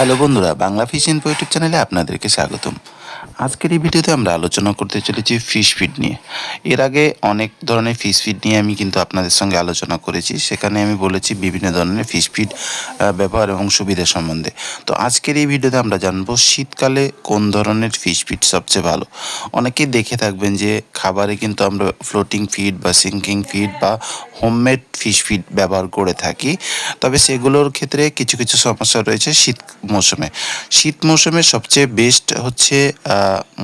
Hello বন্ধুরা Bangla fish info YouTube চ্যানেলে আপনাদেরকে স্বাগতম। আজকের এই ভিডিওতে আমরা আলোচনা করতে চলেছি ফিশ ফিড নিয়ে। এর আগে অনেক ধরনের ফিশ ফিড নিয়ে আমি কিন্তু আপনাদের সঙ্গে আলোচনা করেছি। সেখানে আমি বলেছি বিভিন্ন ধরনের ফিশ ফিড ব্যবহার এবং সুবিধা সম্বন্ধে। তো আজকের এই ভিডিওতে আমরা জানব শীতকালে কোন ধরনের ফিশ ফিড সবচেয়ে ভালো। অনেকেই দেখে থাকবেন যে খাবারে কিন্তু আমরা ফ্লোটিং ফিড বা সিঙ্কিং ফিড বা হোমমেড ফিশ ফিড ব্যবহার করে থাকি। তবে সেগুলোর ক্ষেত্রে কিছু কিছু সমস্যা রয়েছে শীত মৌসুমে। শীত মৌসুমে সবচেয়ে বেস্ট হচ্ছে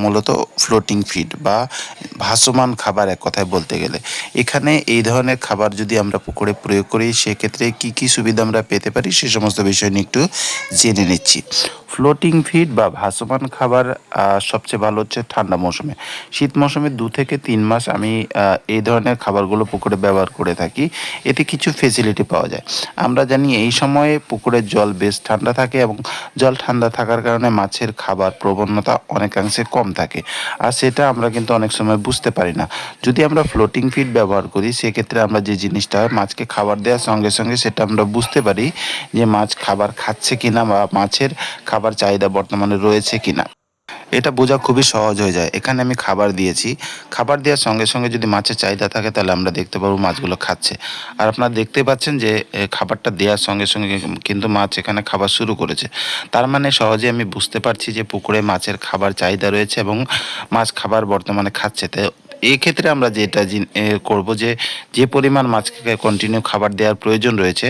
মূলত ফ্লোটিং ফিড বা ভাসমান খাবার এক কথায় বলতে গেলে। এখানে এই ধরনের খাবার যদি আমরা পুকুরে প্রয়োগ করি, সেক্ষেত্রে কি কি সুবিধা আমরা পেতে পারি, সে সমস্ত বিষয় নিয়ে একটু জেনে নিচ্ছি। ফ্লোটিং ফিড বা ভাসমান খাবার সবচেয়ে ভালো হচ্ছে ঠান্ডা মৌসুমে। শীত মৌসুমে দু থেকে তিন মাস আমি এই ধরনের খাবারগুলো পুকুরে ব্যবহার করে থাকি। এতে কিছু ফেসিলিটি পাওয়া যায়। আমরা জানি এই সময়ে পুকুরের জল বেশ ঠান্ডা থাকে এবং জল ঠান্ডা থাকার কারণে মাছের খাবার প্রবণতা অনেকাংশে কম থাকে। আর সেটা আমরা কিন্তু অনেক সময় বুঝতে পারি না। যদি আমরা ফ্লোটিং ফিড ব্যবহার করি, সেক্ষেত্রে আমরা যে জিনিসটা হয় মাছকে খাবার দেওয়ার সঙ্গে সঙ্গে সেটা আমরা বুঝতে পারি যে মাছ খাবার খাচ্ছে কিনা বা মাছের খাবার চাহিদা বর্তমানে রয়েছে কিনা? এটা বোঝা খুবই সহজ হয়ে যায়। এখানে আমি খাবার দিয়েছি। খাবার দেওয়ার সঙ্গে সঙ্গে যদি মাছের চাহিদা থাকে, তাহলে আমরা দেখতে পারব মাছগুলো খাচ্ছে। আর আপনারা দেখতে পাচ্ছেন যে খাবারটা দেওয়ার সঙ্গে সঙ্গে কিন্তু মাছ এখানে খাবার শুরু করেছে। তার মানে সহজে আমি বুঝতে পারছি যে পুকুরে মাছের খাবার চাহিদা রয়েছে এবং মাছ খাবার বর্তমানে খাচ্ছে। তো এই ক্ষেত্রে আমরা যেটা করব যে যে পরিমাণ মাছকে কন্টিনিউ খাবার দেওয়ার প্রয়োজন রয়েছে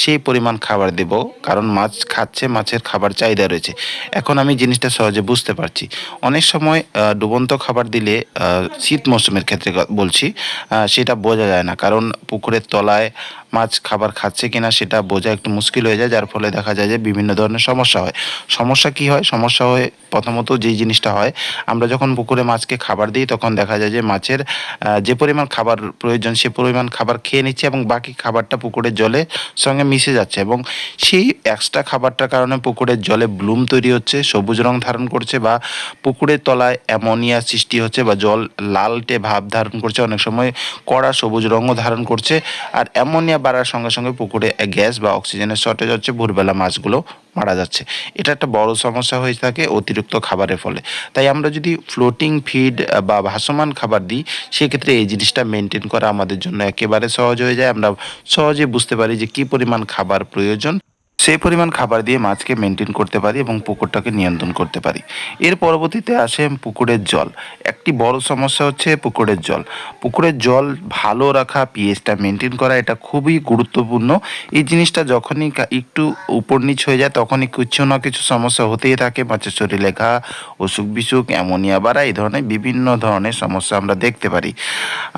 সেই পরিমাণ খাবার দেব। কারণ মাছ খাচ্ছে, মাছের খাবার চাহিদা রয়েছে। এখন আমি জিনিসটা সহজে বুঝতে পারছি। অনেক সময় ডুবন্ত খাবার দিলে শীত মৌসুমের ক্ষেত্রে বলছি সেটা বোঝা যায় না। কারণ পুকুরের তলায় মাছ খাবার খাচ্ছে কিনা সেটা বোঝা একটু মুশকিল হয়ে যায়, যার ফলে দেখা যায় যে বিভিন্ন ধরনের সমস্যা হয়। সমস্যা কি হয়? সমস্যা হয়ে প্রথমত যেই জিনিসটা হয়, আমরা যখন পুকুরে মাছকে খাবার দিই, তখন দেখা যায় যে মাছের যে পরিমাণ খাবার প্রয়োজন, সে পরিমাণ খাবার খেয়ে নিচ্ছে এবং বাকি খাবারটা পুকুরের জলে সঙ্গে মিশে যাচ্ছে এবং সেই এক্সট্রা খাবারটার কারণে পুকুরের জলে ব্লুম তৈরি হচ্ছে, সবুজ রং ধারণ করছে বা পুকুরের তলায় অ্যামোনিয়া সৃষ্টি হচ্ছে বা জল লালটে ভাব ধারণ করছে, অনেক সময় কড়া সবুজ রঙও ধারণ করছে। আর অ্যামোনিয়া বাড়ার সঙ্গে সঙ্গে পুকুরে গ্যাস বা অক্সিজেনের শর্টেজ হচ্ছে, ভোরবেলা মাছগুলো মারা যাচ্ছে। এটা একটা বড় সমস্যা হয়ে থাকে অতিরিক্ত খাবারের ফলে। তাই আমরা যদি ফ্লোটিং ফিড বা ভাসমান খাবার দিই, সেক্ষেত্রে এই জিনিসটা মেনটেন করা আমাদের জন্য একেবারে সহজ হয়ে যায়। আমরা সহজে বুঝতে পারি যে কি পরিমাণ খাবার প্রয়োজন। সেই পরিমাণ খাবার দিয়ে মাছকে মেনটেন করতে পারি এবং পুকুরটাকে নিয়ন্ত্রণ করতে পারি। এর পরবর্তীতে আসে পুকুরের জল। একটি বড় সমস্যা হচ্ছে পুকুরের জল। পুকুরের জল ভালো রাখা পিএইচটা মেনটেন করা, এটা খুবই গুরুত্বপূর্ণ। এই জিনিসটা যখনই একটু উপর নিচ হয়ে যায়, তখনই কিছু না কিছু সমস্যা হতেই থাকে। মাছের শরীরে ঘা, অসুখ বিসুখ, অ্যামোনিয়া বাড়া, এই ধরনের বিভিন্ন ধরনের সমস্যা আমরা দেখতে পারি।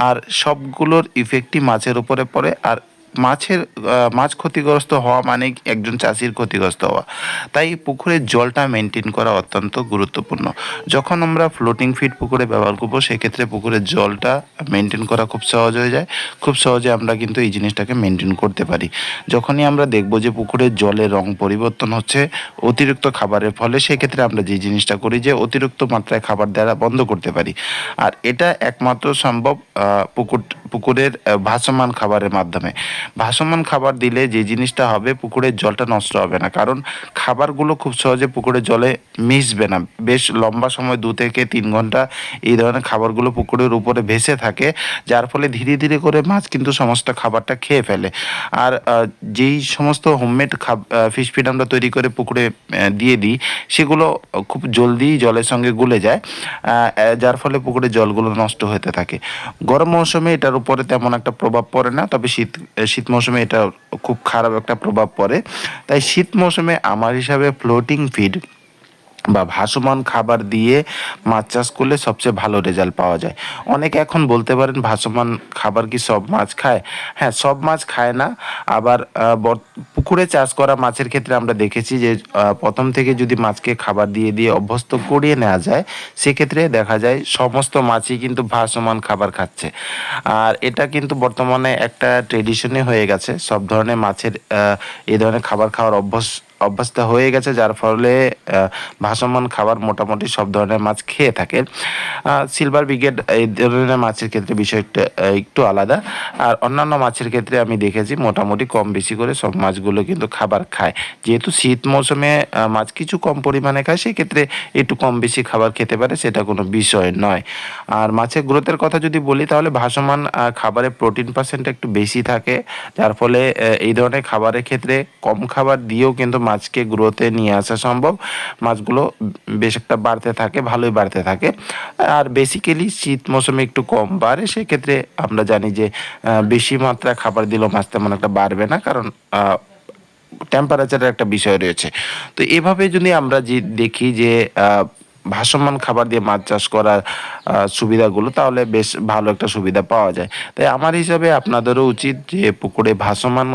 আর সবগুলোর ইফেক্টই মাছের উপরে পড়ে। আর মাছের মাছ ক্ষতিগ্রস্ত হওয়া মানে একজন চাষির ক্ষতিগ্রস্ত হওয়া। তাই পুকুরের জলটা মেনটেন করা অত্যন্ত গুরুত্বপূর্ণ। যখন আমরা ফ্লোটিং ফিড পুকুরে ব্যবহার করব, সেক্ষেত্রে পুকুরের জলটা মেনটেন করা খুব সহজ হয়ে যায়। খুব সহজে আমরা কিন্তু এই জিনিসটাকে মেনটেন করতে পারি। যখনই আমরা দেখব যে পুকুরের জলের রং পরিবর্তন হচ্ছে অতিরিক্ত খাবারের ফলে, সেক্ষেত্রে আমরা যে জিনিসটা করি যে অতিরিক্ত মাত্রায় খাবার দেওয়া বন্ধ করতে পারি। আর এটা একমাত্র সম্ভব পুকুর, পুকুরের ভাসমান খাবারের মাধ্যমে। ভাসমান খাবার দিলে যে জিনিসটা হবে, পুকুরের জলটা নষ্ট হবে না। কারণ খাবারগুলো খুব সহজে পুকুরের জলে মিশবে না। বেশ লম্বা সময় দু থেকে তিন ঘণ্টা এই ধরনের খাবারগুলো পুকুরের উপরে ভেসে থাকে, যার ফলে ধীরে ধীরে করে মাছ কিন্তু সমস্ত খাবারটা খেয়ে ফেলে। আর যেই সমস্ত হোমমেড খাব ফিশ ফিড আমরা তৈরি করে পুকুরে দিয়ে দিই, সেগুলো খুব জলদি জলের সঙ্গে গুলে যায় যার ফলে পুকুরের জলগুলো নষ্ট হতে থাকে। গরম মৌসুমে এটার উপরে তেমন একটা প্রভাব পড়ে না, তবে শীত শীত মৌসুমে এটা খুব খারাপ একটা প্রভাব পড়ে। তাই শীত মৌসুমে আমার হিসাবে ফ্লোটিং ফিড বা ভাসমান খাবার দিয়ে মাছ চাষ করলে সবচেয়ে ভালো রেজাল্ট পাওয়া যায়। অনেকে এখন বলতে পারেন ভাসমান খাবার কি সব মাছ খায়? হ্যাঁ সব মাছ খায় না। আবার পুকুরে চাষ করা মাছের ক্ষেত্রে আমরা দেখেছি যে প্রথম থেকে যদি মাছকে খাবার দিয়ে দিয়ে অভ্যস্ত করিয়ে নেওয়া যায়, সেক্ষেত্রে দেখা যায় সমস্ত মাছই কিন্তু ভাসমান খাবার খাচ্ছে। আর এটা কিন্তু বর্তমানে একটা ট্রেডিশনে হয়ে গেছে। সব ধরনের মাছের এই ধরনের খাবার খাওয়ার অভ্যাস অভ্যস্ত হয়ে গেছে, যার ফলে ভাসমান খাবার মোটামুটি সব ধরনের মাছ খেয়ে থাকে। সিলভার ব্রিগেড এই ধরনের মাছের ক্ষেত্রে বিষয়টা একটু আলাদা। আর অন্যান্য মাছের ক্ষেত্রে আমি দেখেছি, মোটামুটি কম বেশি করে সব মাছগুলো কিন্তু খাবার খায়। যেহেতু শীত মৌসুমে মাছ কিছু কম পরিমাণে খায়, সেক্ষেত্রে একটু কম বেশি খাবার খেতে পারে, সেটা কোনো বিষয় নয়। আর মাছের গ্রোথের কথা যদি বলি, তাহলে ভাসমান খাবারে প্রোটিন পার্সেন্ট একটু বেশি থাকে, যার ফলে এই ধরনের খাবারের ক্ষেত্রে কম খাবার দিয়েও কিন্তু মাছকে গ্রোথে নিয়ে আসা সম্ভব। মাছগুলো বেশ একটা বাড়তে থাকে, ভালোই বাড়তে থাকে। আর বেসিক্যালি শীত মৌসুমে একটু কম বাড়ে, সেক্ষেত্রে আমরা জানি যে বেশি মাত্রা খাবার দিলেও মাছ তেমন একটা বাড়বে না, কারণ টেম্পারেচারের একটা বিষয় রয়েছে। তো এভাবে যদি আমরা যে দেখি যে ভাসমান খাবার দিয়ে মাছ চাষ করার সুবিধাগুলো, তাহলে বেশ ভালো একটা সুবিধা পাওয়া যায়। তাই আমার হিসাবে আপনাদেরও উচিত যে, পুকুরে ভাসমান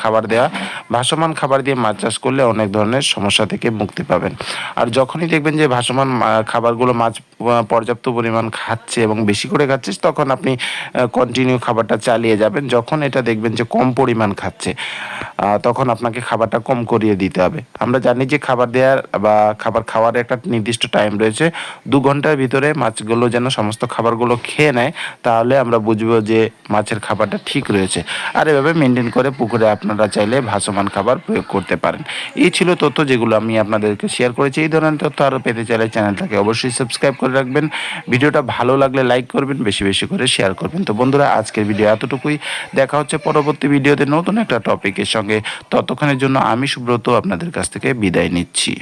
খাবার দেওয়া ভাসমান খাবার দিয়ে মাছ চাষ করলে অনেক ধরনের সমস্যা থেকে মুক্তি পাবেন। আর যখনই দেখবেন যে ভাসমান খাবারগুলো মাছ পর্যাপ্ত পরিমাণ খাচ্ছে এবং বেশি করে খাচ্ছে তখন আপনি কন্টিনিউ খাবারটা চালিয়ে যাবেন। যখন এটা দেখবেন যে কম পরিমাণ খাচ্ছে তখন আপনাকে খাবারটা কম করিয়ে দিতে হবে। আমরা জানি যে খাবার দেওয়ার বা খাবার খাওয়ার একটা নির্দিষ্ট টাইম রয়েছে। দু ঘণ্টার ভিতরে মাছগুলো যেন সমস্ত খাবারগুলো খেয়ে নেয়, তাহলে আমরা বুঝব যে মাছের খাবারটা ঠিক রয়েছে। আর এভাবে মেনটেন করে পুকুরে আপনারা চাইলে ভাসমান খাবার প্রয়োগ করতে পারেন। এই ছিল তথ্য যেগুলো আমি আপনাদেরকে শেয়ার করেছি। এই ধরনের তথ্য আরও পেতে চাইলে চ্যানেলটাকে অবশ্যই সাবস্ক্রাইব করে রাখবেন। ভিডিওটা ভালো লাগলে লাইক করবেন, বেশি বেশি করে শেয়ার করবেন। তো বন্ধুরা, আজকের ভিডিও এতটুকুই। দেখা হচ্ছে পরবর্তী ভিডিওতে নতুন একটা টপিকের সঙ্গে। ততক্ষণের জন্য আমি সুব্রত, আপনাদের কাছ থেকে বিদায় নিচ্ছি।